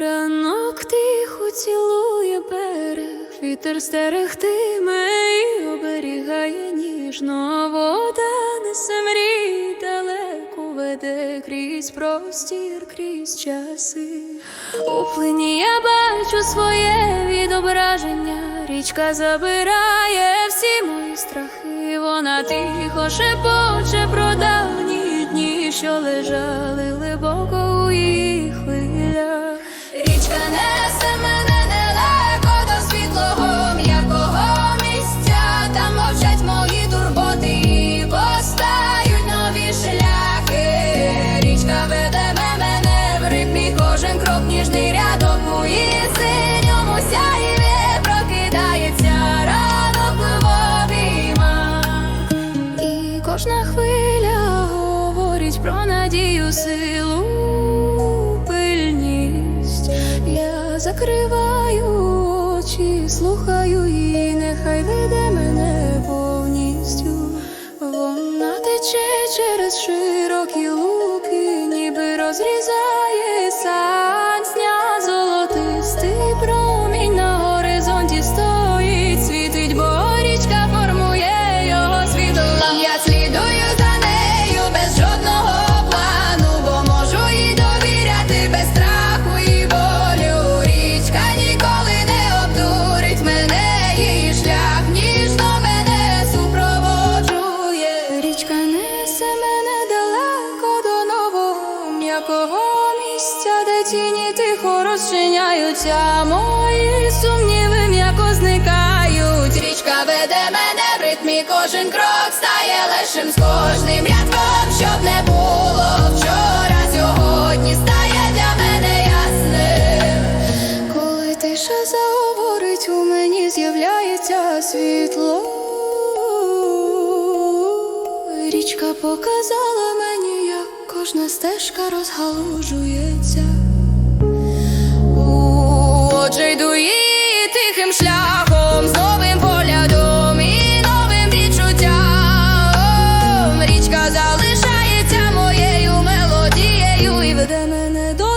Ранок тихо цілує берег, вітер стерегтиме і оберігає ніжно вода, несе мрій далеко веде крізь простір, крізь часи. У плині я бачу своє відображення, річка забирає всі мої страхи. Вона тихо шепоче про давні дні, що лежали глибоко. Крок ніжний рядок її синьому сяйві прокидається ранок в обіймах. І кожна хвиля говорить про надію, силу, пильність. Я закриваю очі, слухаю її, нехай веде мене повністю. Вона тече через широкі луки, ніби розрізає Річка несе мене далеко до нового м'якого місця, де тіні тихо розчиняються. Мої сумніви м'яко зникають. Річка веде мене в ритмі, кожен крок стає легшим з кожним рядком, щоб не було вчора. Сьогодні стає для мене ясним. Коли тиша заговорить, у мені з'являється світло. показала мені, як кожна стежка розгалужується, отже йду її тихим шляхом, з новим поглядом і новим відчуттям. Річка залишається моєю мелодією і веде мене до.